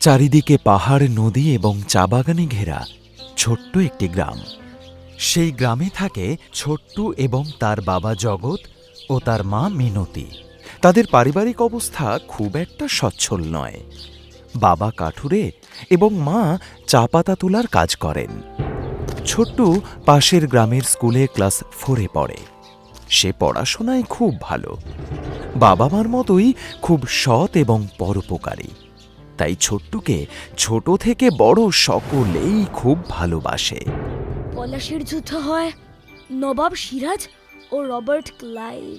চারিদিকে পাহাড়, নদী এবং চা বাগানে ঘেরা ছোট্ট একটি গ্রাম। সেই গ্রামে থাকে ছোট্টু এবং তার বাবা জগৎ ও তার মা মিনতি। তাদের পারিবারিক অবস্থা খুব একটা সচ্ছল নয়। বাবা কাঠুরে এবং মা চা পাতা তোলার কাজ করেন। ছোট্টু পাশের গ্রামের স্কুলে ক্লাস ফোরে পড়ে। সে পড়াশোনায় খুব ভালো। বাবা মার মতোই খুব সৎ এবং পরোপকারী। তাই ছোট্টুকে ছোট থেকে বড় সকলেই খুব ভালোবাসে। পলাশের যুদ্ধ হয় নবাব সিরাজ ও রবার্ট ক্লাইভ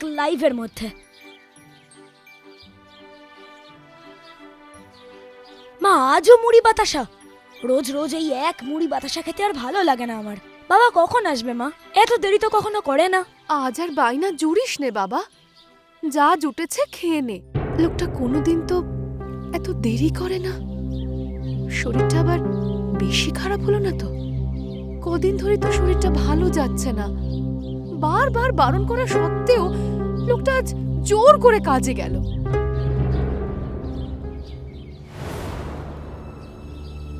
ক্লাইভের মধ্যে। মা আজও মুড়ি বাতাসা? রোজ রোজ এই এক মুড়ি বাতাসা খেতে আর ভালো লাগে না আমার। বাবা কখন আসবে মা? এত দেরি তো কখনো করে না। আজ আর বাইনা জুড়িস নে বাবা। যা জুটেছে খেয়ে নে। লোকটা কোনোদিন তো এত দেরি করে না। শরীরটা আবার বেশি খারাপ হলো না তো? কদিন ধরে তো শরীরটা ভালো যাচ্ছে না। বারবার বারণ করা সত্ত্বেও লোকটা আজ জোর করে কাজে গেল।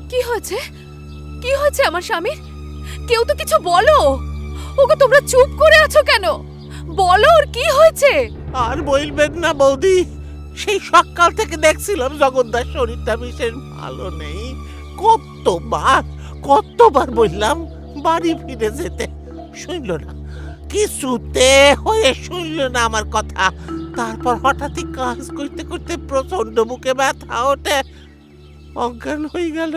কি হয়েছে? কি হয়েছে আমার স্বামীর? কেউ তো কিছু বলো? ওগো, তোমরা চুপ করে আছো কেন? বলো ওর কি হয়েছে? আর বলবেন না বৌদি। সেই সকাল থেকে দেখছিলাম জগদ্দার শরীরটা বিশেষ ভালো নেই। কতবার কতবার বললাম বাড়ি ফিরে যেতে। শুনল না, কিছুতে হয়ে শুনল না আমার কথা। তারপর হঠাৎই কাজ করতে করতে প্রচণ্ড বুকে ব্যথা ওঠে। অজ্ঞান হয়ে গেল।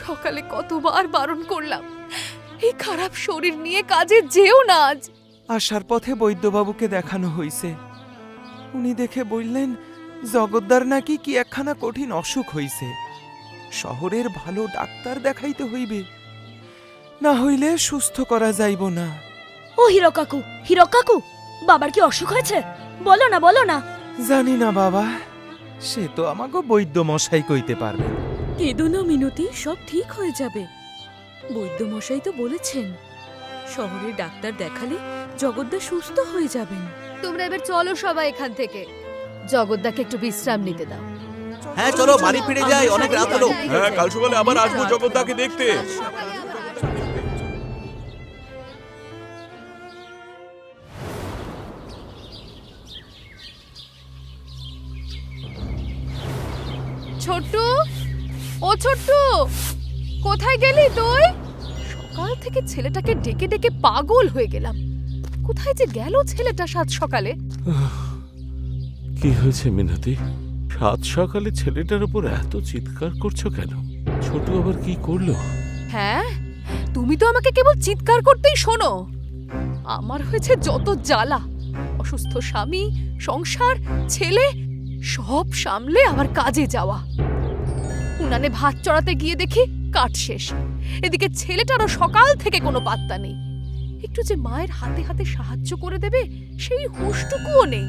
সকালে কতবার বারণ করলাম, এই খারাপ শরীর নিয়ে কাজে যেও না আজ। আসার পথে বৈদ্যবাবুকে দেখানো হইছে। উনি দেখে বললেন জগদ্দার নাকি কি একখানা কঠিন অসুখ হইছে। শহরের ভালো ডাক্তার দেখাইতে হইবে। না হইলে সুস্থ করা যাইব না। ও হিরো কাকু হিরো কাকু বাবার কি অসুখ হয়েছে? বলো না বলো না। জানি না বাবা সে তো আমাকে বৈদ্য মশাই কইতে পারবে। কেঁদো না মিনতি সব ঠিক হয়ে যাবে। বৈদ্যমশাই তো বলেছেন শহরের ডাক্তার দেখালে জগদ্দা সুস্থ হয়ে যাবেন। তোমরা এবার চলো সবাই এখান থেকে। জগদ্দাকে একটু বিশ্রাম নিতে দাও। হ্যাঁ চলো বাড়ি ফিরে যাই অনেক রাত হলো। হ্যাঁ কাল সকালে আবার আসব জগদ্দাকে দেখতে। ছোট্টু? ও ছোট্টু কোথায় গেলি তুই? সকাল থেকে ছেলেটাকে ডেকে ডেকে পাগল হয়ে গেলাম। কোথায় যে গেল ছেলেটা সাত সকালে? কি হয়েছে মিনতি? সাত সকালে ছেলেটার উপর এত চিৎকার করছ কেন? ছোট আবার কি করল? হ্যাঁ তুমি তো আমাকে কেবল চিৎকার করতেই শোনো। আমার হয়েছে যত জ্বালা অসুস্থ স্বামী সংসার ছেলে সব সামলে আমার কাজে যাওয়া। উনানে ভাত চড়াতে গিয়ে দেখি কাঠ শেষ। এদিকে ছেলেটারও সকাল থেকে কোনো পাত্তা নেই। একটু যে মায়ের হাতে হাতে সাহায্য করে দেবে, সেই হুঁশটুকুও নেই।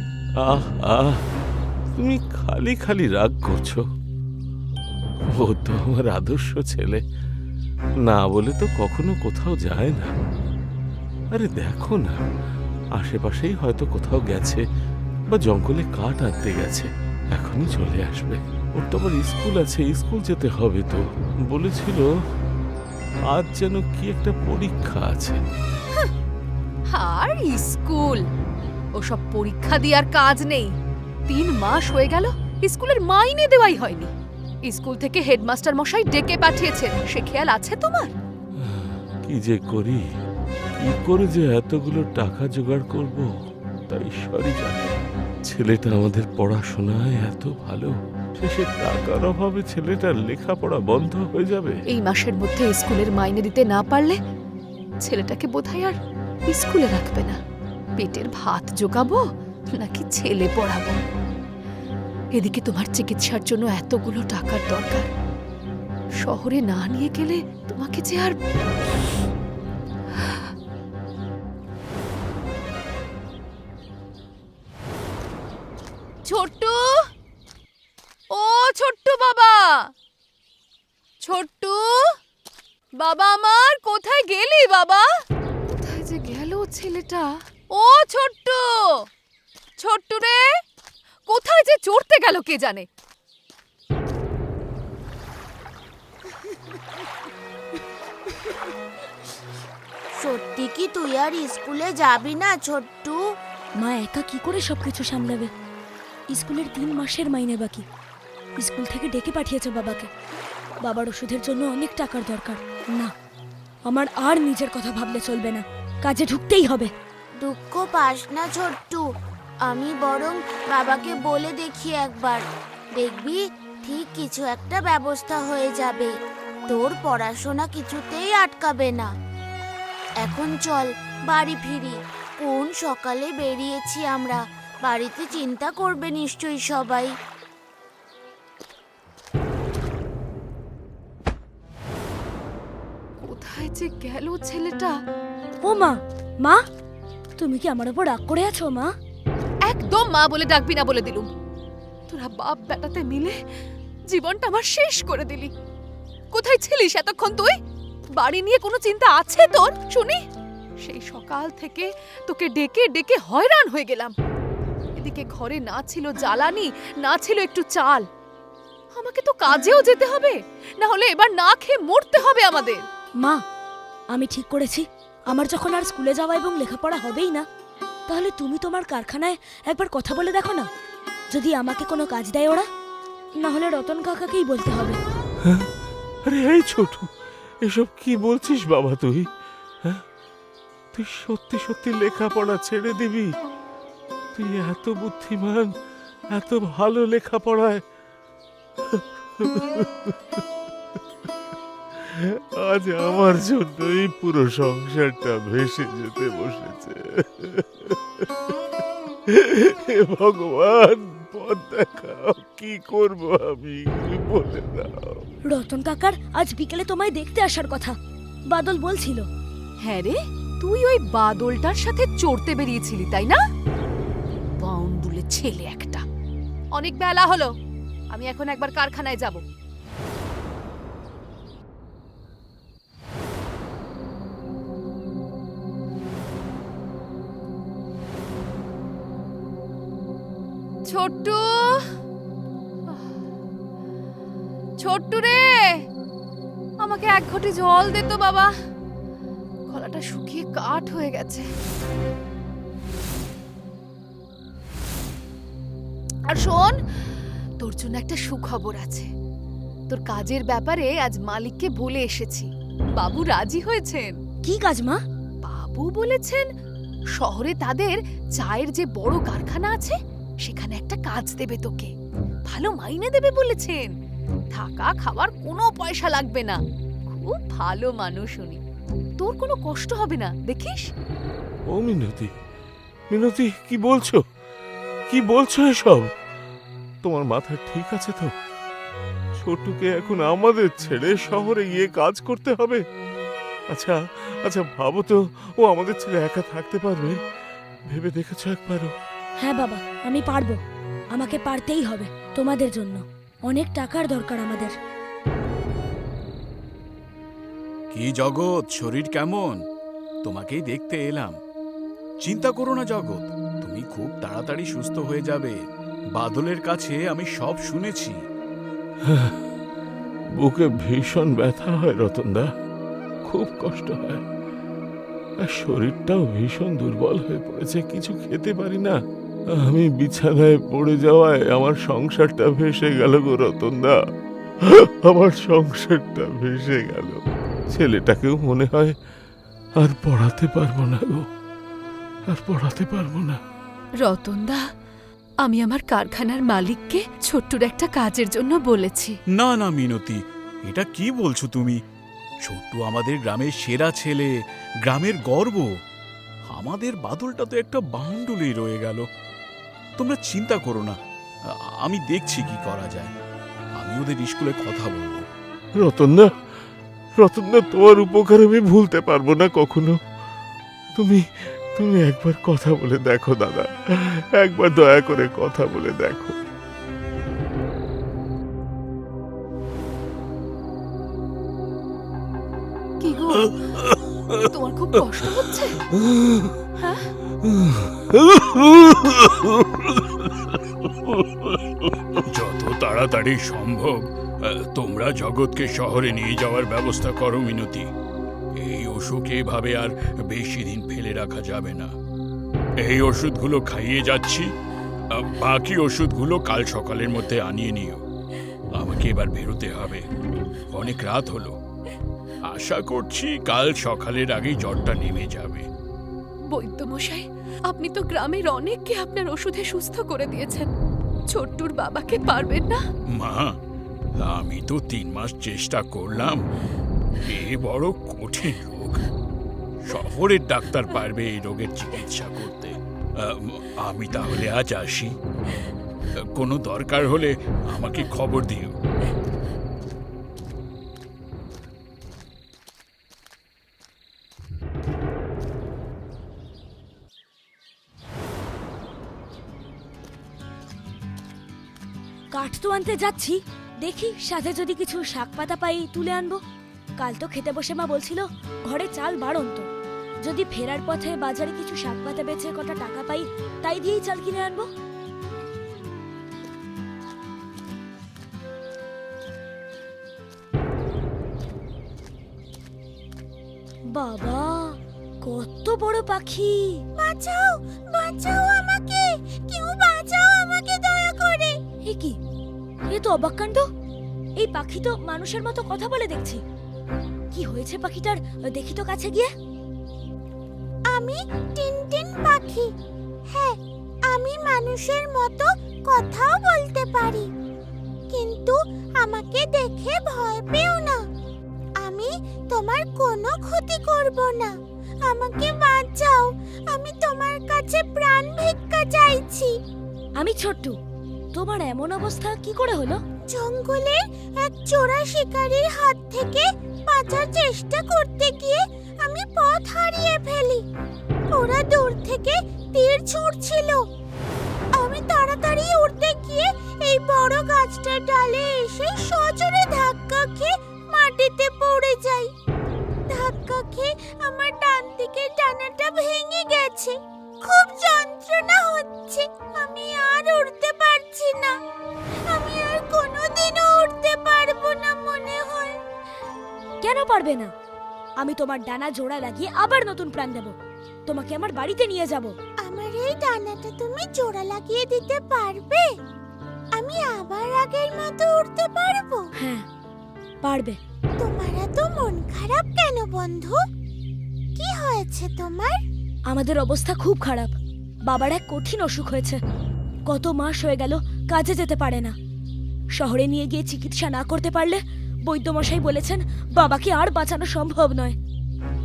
তুমি খালি খালি রাগ করছ। ও তো আমার আদর্শ ছেলে। না বলে তো কখনো কোথাও যায় না। আরে দেখো না, আশেপাশেই হয়তো কোথাও গেছে বা জঙ্গলে কাঠ আনতে গেছে। এখনই চলে আসবে। ওর তো আবার স্কুল আছে, স্কুল যেতে হবে তো। বলেছিল, আজ যেন কি একটা পরীক্ষা আছে। আর স্কুল। ওসব পরীক্ষা দেওয়ার কাজ নেই। তিন মাস হয়ে গেল স্কুলের মাইনে দেওয়াই হয়নি। স্কুল থেকে হেডমাস্টার মশাই ডেকে পাঠিয়েছেন সে খেয়াল আছে তোমার? কি যে করি? কি করে যে এতগুলো টাকা জোগাড় করব তা ঈশ্বরই জানে। ছেলেটা আমাদের পড়াশোনায় এত ভালো শেষে টাকার অভাবে ছেলেটার লেখাপড়া বন্ধ হয়ে যাবে। এই মাসের মধ্যে স্কুলের মাইনে দিতে না পারলে ছেলেটাকে বোধহয় আর স্কুলে রাখবে না। পেটের ভাত জোগাবো নাকি ছেলে পড়াবো? এদিকে তোমার চিকিৎসার জন্য এতগুলো টাকার দরকার। শহরে না নিয়ে গেলে তোমাকে যে আর ছোট্টু? ও ছোট্টু বাবা! ছোট্টু? বাবা আমার, কোথায় গেলি বাবা? গেল ছেলেটা। ও ছোট্টু! ছোট্টু রে কোথায় যে চড়তে গেল কে জানে? সত্যি কি তুই আর স্কুলে যাবি না ছোট্টু? মা একা কি করে সবকিছু সামলাবে? স্কুলের তিন মাসের মাইনে বাকি। স্কুল থেকে ডেকে পাঠিয়েছে বাবাকে। বাবার ওষুধের জন্য অনেক টাকার দরকার। না আমার আর নিজের কথা ভাবলে চলবে না। কাজে ঢুকতেই হবে। দুঃখ পাস না ছোট্টু। আমি বরং বাবাকে বলে দেখি একবার। দেখবি ঠিক কিছু একটা ব্যবস্থা হয়ে যাবে। তোর পড়াশোনা কিছুতেই আটকাবে না। এখন চল বাড়ি ফিরি। কোন সকালে বেরিয়েছি আমরা? বাড়িতে চিন্তা করবে নিশ্চয়ই সবাই। কোথায় যে গেল ছেলেটা? ও মা মা তুমি কি আমার ওপর রাগ করে আছো মা? একদম মা বলে ডাকবি না বলে দিলুম। তোরা বাপ বেটাতে মিলে জীবনটা আমার শেষ করে দিলি। কোথায় ছিলিস এতক্ষণ তুই? বাড়ি নিয়ে কোনো চিন্তা আছে তোর? শুনি। সেই সকাল থেকে তোকে ডেকে ডেকে হয়রান হয়ে গেলাম। এদিকে ঘরে না ছিল জ্বালানি না ছিল একটু চাল। আমাকে তো কাজেও যেতে হবে। না হলে এবার না খেয়ে মরতে হবে আমাদের। মা আমি ঠিক করেছি। আমার যখন আর স্কুলে যাওয়া এবং লেখাপড়া হবেই না, তাহলে তুমি তোমার কারখানায় একবার কথা বলে দেখো না। যদি আমাকে কোনো কাজ দেয় ওরা না হলে রতন কাকাকেই বলতে হবে। আরে এই ছোট, এসব কি বলছিস বাবা তুই? হ্যাঁ? তুই সত্যি সত্যি লেখাপড়া ছেড়ে দিবি? তুই এত বুদ্ধিমান, এত ভালো লেখাপড়ায়। আজ আমার জন্যই পুরো সংসারটা ভেসে যেতে বসেছে। ভগবান পথ দেখাও কি করব আমি? বলে দাও? রতন কাকার আজ বিকেলে তোমায় দেখতে আসার কথা। বাদল বলছিল। হ্যাঁ রে তুই ওই বাদলটার সাথে চড়তে বেরিয়েছিলি তাই না? বাউন্ডুলে ছেলে একটা। অনেক বেলা হলো আমি এখন একবার কারখানায় যাব। ছোট্টু। ছোট্টু রে আমাকে এক ঘটি জল দে তো বাবা। গলাটা শুকিয়ে কাঠ হয়ে গেছে। আর শোন তোর জন্য একটা সুখবর আছে। তোর কাজের ব্যাপারে আজ মালিককে বলে এসেছি। বাবু রাজি হয়েছেন? কি কাজ মা? বাবু বলেছেন শহরে তাদের চায়ের যে বড় কারখানা আছে সেখানে একটা কাজ দেবে তোকে। ভালো মাইনে দেবে বলেছেন। থাকা, খাওয়ার কোনো পয়সা লাগবে না। খুব ভালো মানুষ উনি। তোর কোনো কষ্ট হবে না, দেখিস? ও মিনতি মিনতি, কি বলছো? কি বলছো এসব? তোমার মাথা ঠিক আছে তো? ছোটুকে এখন আমাদের ছেড়ে শহরে গিয়ে কাজ করতে হবে? আচ্ছা আচ্ছা ভাবো তো, ও আমাদের ছেড়ে একা থাকতে পারবে? ভেবে দেখেছ একবারও? হ্যাঁ বাবা আমি পারব। আমাকে পারতেই হবে তোমাদের জন্য। অনেক টাকার দরকার আমাদের। কি জগৎ শরীর কেমন? তোমাকেই দেখতে এলাম। চিন্তা করো না জগৎ তুমি খুব তাড়াতাড়ি সুস্থ হয়ে যাবে। বাদলের কাছে আমি সব শুনেছি। বুকে ভীষণ ব্যথা হয় রতনদা। খুব কষ্ট হয়। আর শরীরটাও ভীষণ দুর্বল হয়ে পড়েছে কিছু খেতে পারি না। আমি বিছানায় পড়ে যাওয়ায় আমার সংসারটা ভেসে গেল গো রতনদা। আমার সংসারটা ভেসে গেল। ছেলেটাকেও মনে হয় আর পড়াতে পারব না গো। আর পড়াতে পারব না। রতনদা আমি আমার কারখানার মালিককে ছোট্টুর একটা কাজের জন্য বলেছি। না না মিনতি এটা কি বলছো তুমি? ছোট্টু আমাদের গ্রামের সেরা ছেলে গ্রামের গর্ব। আমাদের বাদলটা তো একটা বাউন্ডুলেই রয়ে গেল। তোমরা চিন্তা করো না। আমি দেখছি কি করা যায়। আমি ওদের স্কুলে কথা বলব। রতনদা রতনদা তোমার উপকার আমি ভুলতে পারব না কখনো। তুমি তুমি একবার কথা বলে দেখো দাদা। একবার দয়া করে কথা বলে দেখো। কি তোমার খুব কষ্ট হচ্ছে। যত তাড়াতাড়ি সম্ভব, তোমরা জগৎকে শহরে নিয়ে যাওয়ার ব্যবস্থা করো, মিনতি। এই অসুখ এভাবে আর বেশি দিন ফেলে রাখা যাবে না। এই ওষুধগুলো খাইয়ে যাচ্ছি। বাকি ওষুধগুলো কাল সকালের মধ্যে আনিয়ে নিও। আমাকে এবার বেরোতে হবে। অনেক রাত হলো। আশা করছি কাল সকালের আগেই জ্বরটা নেমে যাবে। বৈদ্যমশাই, আপনি তো গ্রামের অনেককে আপনার ওষুধে সুস্থ করে দিয়েছেন। ছোট্টুর বাবাকে পারবেন না? মা, আমি তো তিন মাস চেষ্টা করলাম। এ বড় কঠিন রোগ। শহরের ডাক্তার পারবে এই রোগের চিকিৎসা করতে। আমি তাহলে আজ আসি। কোনো দরকার হলে আমাকে খবর দিও। কাঠ তো আনতে যাচ্ছি। দেখি সাথে যদি কিছু শাক পাতা পাই তুলে আনব। কাল তো খেতে বসে মা বলছিল, ঘরে চাল বাড়ন্ত। যদি ফেরার পথে বাজারে কিছু শাক পাতা বেচে কটা টাকা পাই, তাই দিয়েই চাল কিনে আনব। বাবা, কত বড় পাখি! বাঁচাও বাঁচাও এ তো অবাক কাণ্ড। এই পাখি তো মানুষের মতো কথা বলে দেখছি। কি হয়েছে পাখিটার দেখি তো কাছে গিয়ে? আমি টিনটিন পাখি। হ্যাঁ আমি মানুষের মতো কথাও বলতে পারি। কিন্তু আমাকে দেখে ভয় পেও না। আমি তোমার কোনো ক্ষতি করব না। আমাকে বাঁচাও। আমি তোমার কাছে প্রাণ ভিক্ষা চাইছি। আমি ছোট্টু তোমার এমন অবস্থা কি করে হলো? জঙ্গলে এক চোরা শিকারীর হাত থেকে বাঁচার চেষ্টা করতে গিয়ে আমি পথ হারিয়ে ফেলি। ওরা দূর থেকে তীর ছুঁড়ছিল। আমি তাড়াতাড়ি উঠতে গিয়ে এই বড় গাছটার ডালে এসে সজোরে ধাক্কা খেয়ে মাটিতে পড়ে যাই। ধাক্কা খেয়ে আমার ডান দিকের ডানাটা ভেঙে গেছে। খুব যন্ত্রণা হচ্ছে। আমি আর উঠতে পারছি না। আমি আর কোনোদিনও উঠতে পারব না মনে হয়। কেন পারবে না? আমি তোমার ডানা জোড়া লাগিয়ে আবার নতুন প্রাণ দেব। তোমাকে আমার বাড়িতে নিয়ে যাব। আমার এই ডানাটা তুমি জোড়া লাগিয়ে দিতে পারবে? আমি আবার আগের মতো উঠতে পারব? হ্যাঁ পারবে। তোমার এত মন খারাপ কেন বন্ধু? কি হয়েছে তোমার? আমাদের অবস্থা খুব খারাপ। বাবার এক কঠিন অসুখ হয়েছে। কত মাস হয়ে গেল কাজে যেতে পারে না। শহরে নিয়ে গিয়ে চিকিৎসা না করতে পারলে বৈদ্যমশাই বলেছেন বাবাকে আর বাঁচানো সম্ভব নয়।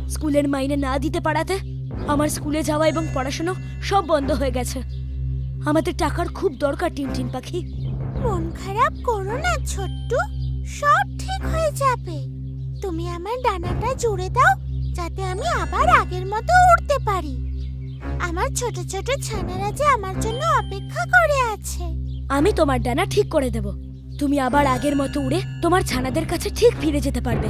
স্কুলের মাইনে না দিতে পারাতে আমার স্কুলে যাওয়া এবং পড়াশোনা সব বন্ধ হয়ে গেছে। আমাদের টাকার খুব দরকার, টিনটিন পাখি। মন খারাপ করো না, ছোট্টু। সব ঠিক হয়ে যাবে। তুমি আমার ডানাটা জুড়ে দাও যাতে আমি আবার আগের মতো উড়তে পারি। আমার ছোট ছোট ছানারা যে আমার জন্য অপেক্ষা করে আছে। আমি তোমার ডানা ঠিক করে দেব। তুমি আবার আগের মতো উড়ে তোমার ছানাদের কাছে ঠিক ফিরে যেতে পারবে।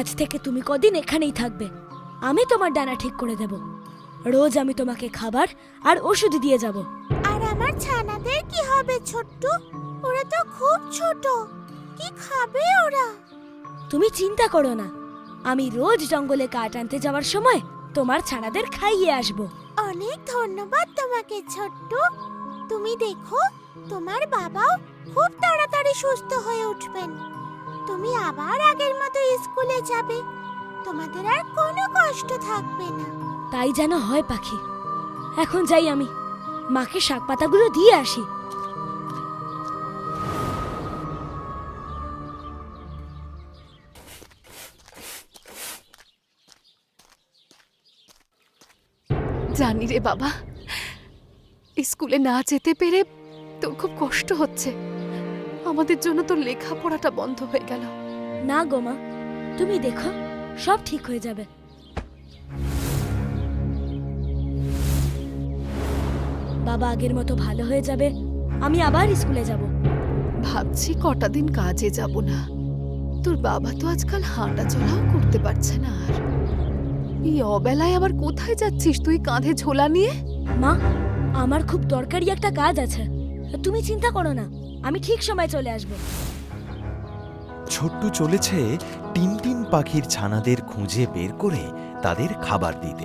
আজ থেকে তুমি কদিন এখানেই থাকবে। আমি তোমার ডানা ঠিক করে দেব। রোজ আমি তোমাকে খাবার আর ওষুধ দিয়ে যাব। আর আমার ছানাদের কি হবে ছোট্টু? ওরা তো খুব ছোট। কি খাবে ওরা? তুমি চিন্তা করো না। আমি রোজ জঙ্গলে কাঠ আনতে যাওয়ার সময় তোমার ছানাদের খাইয়ে আসব। অনেক ধন্যবাদ তোমাকে ছোট্টু। তুমি দেখো তোমার বাবাও খুব তাড়াতাড়ি সুস্থ হয়ে উঠবেন। তুমি আবার আগের মতো স্কুলে যাবে। তোমাদের আর কোনো কষ্ট থাকবে না। তাই যেন হয় পাখি। এখন যাই আমি। মাকে শাক পাতাগুলো দিয়ে আসি। জানি রে বাবা স্কুলে না যেতে পেরে তোর খুব কষ্ট হচ্ছে। আমাদের জন্য তোর লেখাপড়াটা বন্ধ হয়ে গেল। না গো মা তুমি দেখো সব ঠিক হয়ে যাবে। বাবা আগের মতো ভালো হয়ে যাবে আমি আবার স্কুলে যাব। ভাবছি কটা দিন কাজে যাব না। তোর বাবা তো আজকাল হাঁটা চলাও করতে পারছে না আর। এই অবেলায় আবার কোথায় যাচ্ছিস তুই কাঁধে ঝোলা নিয়ে? মা আমার খুব দরকারি একটা কাজ আছে। তুমি চিন্তা করো না। আমি ঠিক সময় চলে আসব। ছোট্টু চলেছে টিনটিন পাখির ছানাদের খুঁজে বের করে তাদের খাবার দিতে।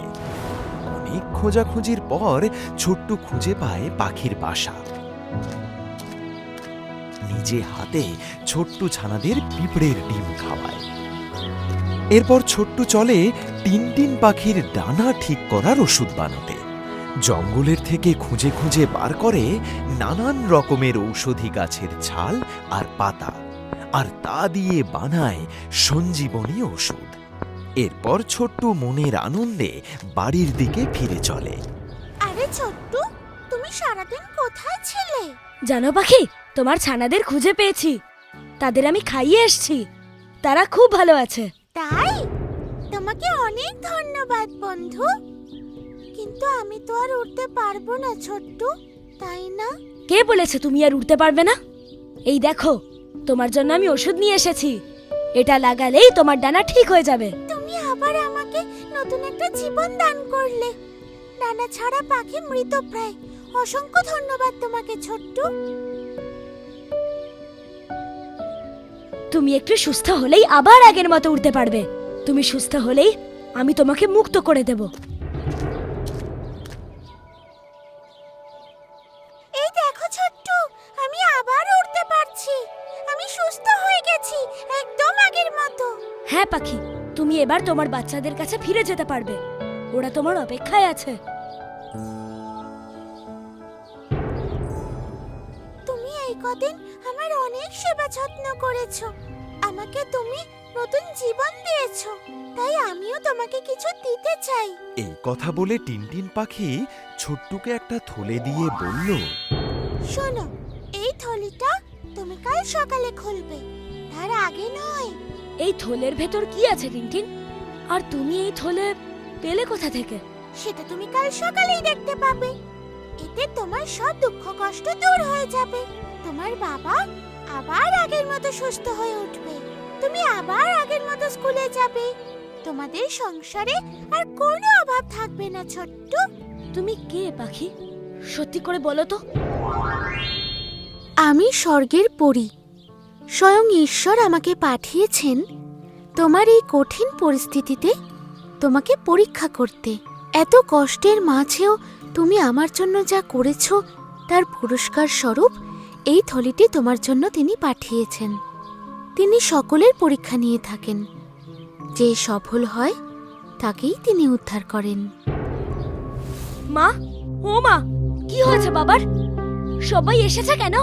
অনেক খোঁজাখুঁজির পর ছোট্টু খুঁজে পায় পাখির বাসা। নিজে হাতে ছোট্টু ছানাদের পিঁপড়ের ডিম খাওয়ায়। এরপর ছোট্টু চলে টিনটিন পাখির ডানা ঠিক করার ওষুধ বানাতে। জঙ্গলের থেকে খুঁজে খুঁজে বার করে নানান রকমের ঔষধি গাছের ছাল আর পাতা আর তা দিয়ে বানায় সঞ্জীবনী ওষুধ। এরপর ছোট্ট মনের আনন্দে বাড়ির দিকে ফিরে চলে। আরে ছোট্টু তুমি সারাদিন কোথায় ছিলে? জানো পাখি তোমার ছানাদের খুঁজে পেয়েছি। তাদের আমি খাইয়ে এসছি। তারা খুব ভালো আছে। তাই? তোমাকে অনেক ধন্যবাদ বন্ধু। কিন্তু আমি তো আর উঠতে পারব না ছোট্টু। তাই না? কে বলেছে তুমি আর উঠতে পারবে না? এই দেখো তোমার জন্য আমি ওষুধ নিয়ে এসেছি। এটা লাগালেই তোমার ডানা ঠিক হয়ে যাবে। তুমি আবার আমাকে নতুন একটা জীবন দান করলে। ডানা ছাড়া পাখি মৃতপ্রায় অসংখ্য ধন্যবাদ তোমাকে ছোট্টু। তুমি একটু সুস্থ হলেই আবার আগের মতো উঠতে পারবে। তুমি সুস্থ হলেই আমি তোমাকে মুক্ত করে দেব। এবার তোমার বাচ্চাদের কাছে ফিরে যেতে পারবে। ওরা তোমার অপেক্ষায় আছে। তুমি এই কদিন আমার অনেক সেবা যত্ন করেছ। আমাকে তুমি নতুন জীবন দিয়েছ। তাই আমিও তোমাকে কিছু দিতে চাই। এই কথা বলে টিনটিন পাখি ছোট্টুকে একটা থলে দিয়ে বলল শোনো এই থলিটা তুমি কাল সকালে খুলবে। তার আগে নয়। এই থলের ভেতর কি আছে টিনটিন? আর তুমি এই থলে পেলে কোথা থেকে? সেটা তুমি কাল সকালেই দেখতে পাবে। এতে তোমার সব দুঃখ কষ্ট দূর হয়ে যাবে। তোমার বাবা আবার আগের মতো সুস্থ হয়ে উঠবে। তুমি আবার আগের মতো স্কুলে যাবে। তোমাদের সংসারে আর কোনো অভাব থাকবে না ছোট্ট। তুমি কে পাখি? সত্যি করে বলো তো। আমি স্বর্গের পরী। স্বয়ং ঈশ্বর আমাকে পাঠিয়েছেন তোমার এই কঠিন পরিস্থিতিতে তোমাকে পরীক্ষা করতে। এত কষ্টের মাঝেও তুমি আমার জন্য যা করেছ তার পুরস্কার স্বরূপ এই থলিটি তোমার জন্য তিনি পাঠিয়েছেন। তিনি সকলের পরীক্ষা নিয়ে থাকেন। যে সফল হয় তাকেই তিনি উদ্ধার করেন। মা ও মা কি হয়েছে বাবার? সবাই এসেছে কেন?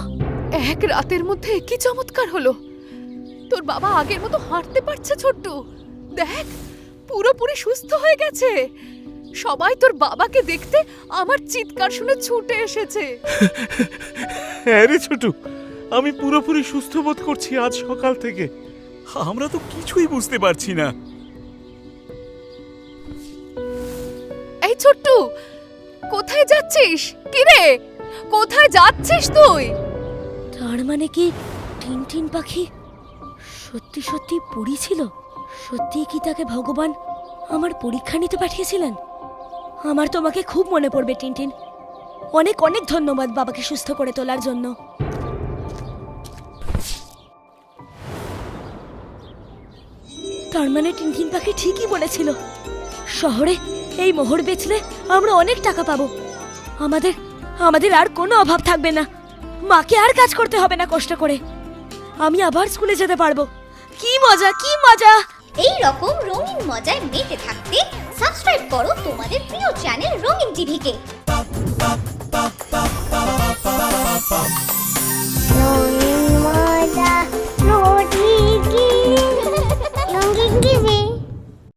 এক রাতের মধ্যে কি চমৎকার হলো। তোর বাবা আগের মতো হাঁটতে পারছে ছোট্ট। দেখ পুরোপুরি সুস্থ হয়ে গেছে। সবাই তোর বাবাকে দেখতে আমার চিৎকার শুনে ছুটে এসেছে। হ্যাঁ রে ছোটু আমি পুরোপুরি সুস্থ বোধ করছি আজ সকাল থেকে। আমরা তো কিছুই বুঝতে পারছি না। এই ছোট্টু কোথায় যাচ্ছিস? কিরে কোথায় যাচ্ছিস তুই? তার মানে কি টিনটিন পাখি সত্যি সত্যি পড়ি ছিল সত্যি কি তাকে ভগবান আমার পরীক্ষা নিতে পাঠিয়েছিলেন? আমার তোমাকে খুব মনে পড়বে, টিনটিন। অনেক অনেক ধন্যবাদ বাবাকে সুস্থ করে তোলার জন্য। তার মানে টিনটিন পাখি ঠিকই বলেছিল। শহরে এই মোহর বেচলে আমরা অনেক টাকা পাবো। আমাদের আমাদের আর কোনো অভাব থাকবে না। মাকে আর কাজ করতে হবে না কষ্ট করে। আমি আবার স্কুলে যেতে পারব। কি মজা কি মজা? এই রকম রঙিন মজায় মেতে থাকতে সাবস্ক্রাইব করো তোমাদের প্রিয় চ্যানেল রঙিন টিভিকে। রঙিন মজা